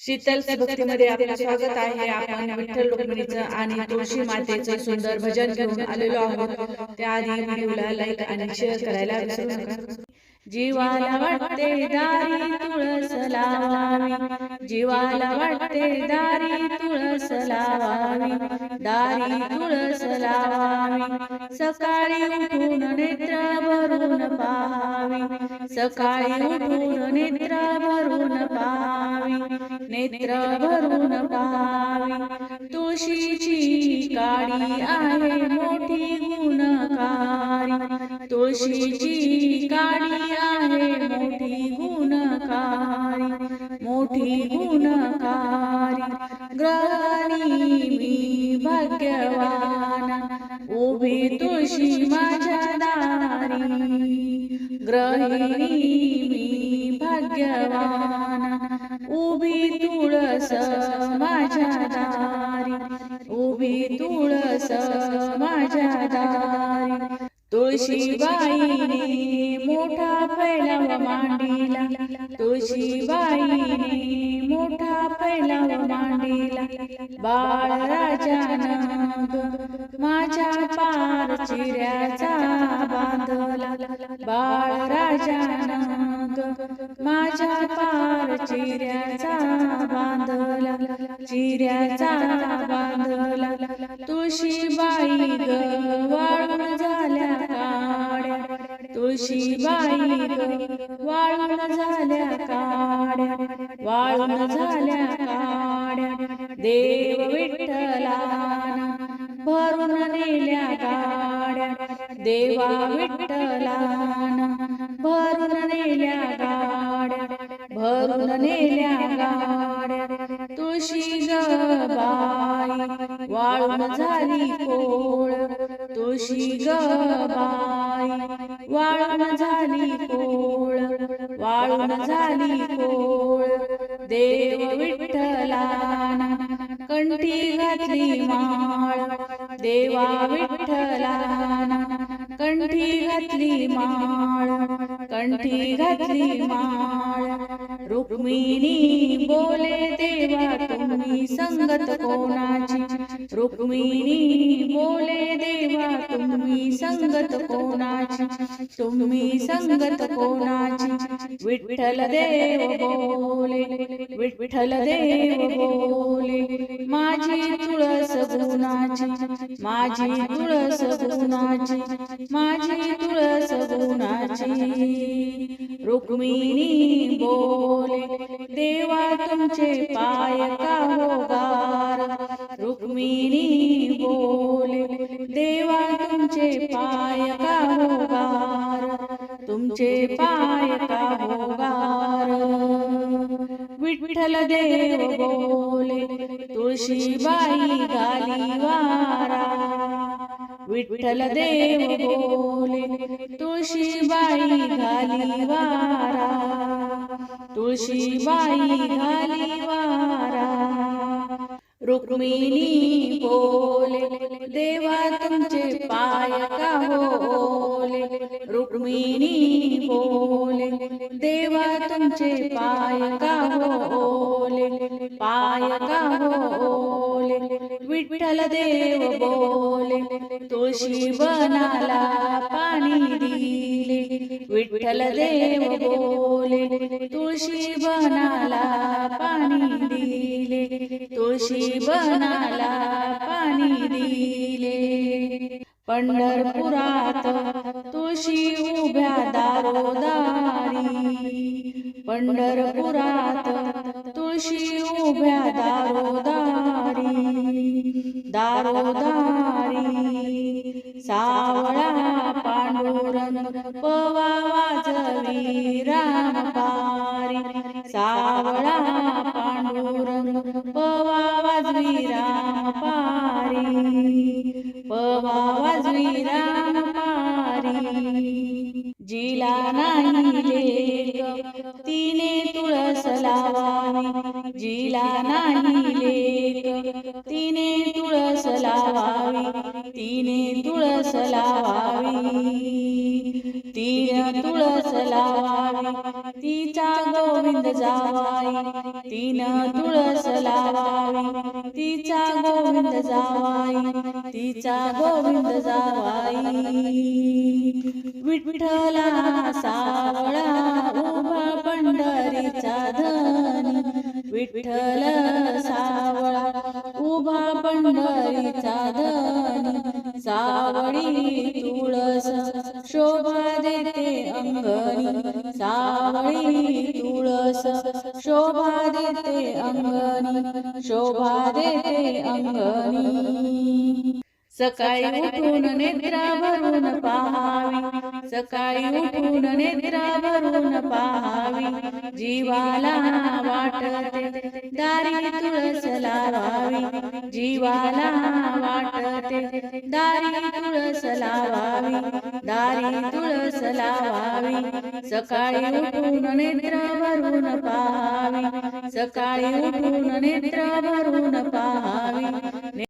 शीतल भक्तीमध्ये आपलं स्वागत आहे. आपण विठ्ठल रुक्मिणीचं आणि तुळशी मातेचं सुंदर भजन घेऊन आलेलो आहोत. त्याआधी व्हिडिओला लाईक आणि शेअर करायला विसरू नका. जीवाला वाटते दारी तुळस लावावी. जीवाला वाटते दारी तुळस लावावी. दारी तुळस लावावी. सकाळी उठून नेत्र भरून पाहावी. सकाळी उठून नेत्र भरून पाहावी. नेत्र भरून पाहावी. तुळशीची काडी आहे मोठी. तुळशीची काडी आहे मोठी गुणकारी मोठी गुणकारी ग्रहणी मी भाग्यवान उभी तुळशी माझ्या दारी ग्रहिणी मी भाग्यवान. तुळशीबाईने मोठा फैलाव मांडीला. तुळशीबाईने मोठा फैलाव मांडीला. बाळ राजानं माझ्या पार चिऱ्याचा बांधला. बाळ राजानं माझ्या पार चिऱ्याचा बांधला. चिऱ्याचा बांधला. तुळशीबाई ग वाळून जा तुळशी तुळशीबाई वाळून झाल्या काड्या वाळून झाल्या काड्या. देव विठ्ठला भरून नेल्या गाड्या. देवा विठ्ठला भरून नेल्या गाड्या. भरून नेल्या गाड्या. तुळशी ग बाई वाळून झाली कोळ. तुळशी ग बाई वाळून झाली कोळ वाळून झाली कोळ. देव विठ्ठलाना कंठी घातली माळ. देवा विठ्ठलाना कंठी घातली माळ. कंठी घातली माळ. रुक्मिणी बोले देवा तुम्ही संगत कोणाची? रुक्मिणी बोले देवा तुम्ही संगत कोणाची? तुम्ही संगत कोणाची? विठ्ठल देव बोले विठ्ठल देव बोले माझी तुळस गुणाची माझी तुळस गुणाची माझी तुळस गुणाची. हो रुक्मिणी बोले देवा तुमचे पाय का होगार रुक्मिणी बोले देवा तुमचे पाय का होगार तुमचे पाय का होगार विठ्ठल देव बोले तुळशीबाई गाली वारा विठ्ठल देव बोले तुळशीबाई घाली वारा तुळशीबाई घाली वारा रुक्मिणी बोले देवा तुमचे पाय का होले रुक्मिणी बोले देवा तुमचे पाय का होले पाय का होले विठ्ठल देव बोले तुळशी बनाला पाणी दिले. विठ्ठल देव बोले तुळशी बनाला पाणी दिले. तुळशी बनाला पाणी दिले. पंढरपुरात तुळशी उभ्या दारोदारी पंढरपुरात तुळशी उभ्या दारोदारी दारोदारी सावळा पांडुरंग पवा वाजवी राम पारी सावळा पांडुरंग पवा वाजवी राम पारी पवा वाजवी राम पारी. जिला नाही लेक तिने तुळस लावावी. जिला नाही लेक तिने लावावी तिने तुळस लावावी. तिने तुळस लावावी तिचा गोविंद जावाई. तीन तुळस लावावी तिचा गोविंद जावाई. तिचा गोविंद जावाई. विठ्ठल पंढरीचा धनी सावळी तुळस शोभा देते अंगणी. सावळी तुळस शोभा देते अंगणी शोभा देते अंगणी. सकाळी उठून नेत्रा भरून पाहावी सकाळी उठून नेत्रा भरून पाहावी. जीवाला वाटते दारी तुळस लावावी. जीवाला वाटते दारी तुळस लावावी. दारी तुळस लावावी. सकाळी उठून नेत्र भरून पाहावी. सकाळी उठून नेत्र भरून पाहावी.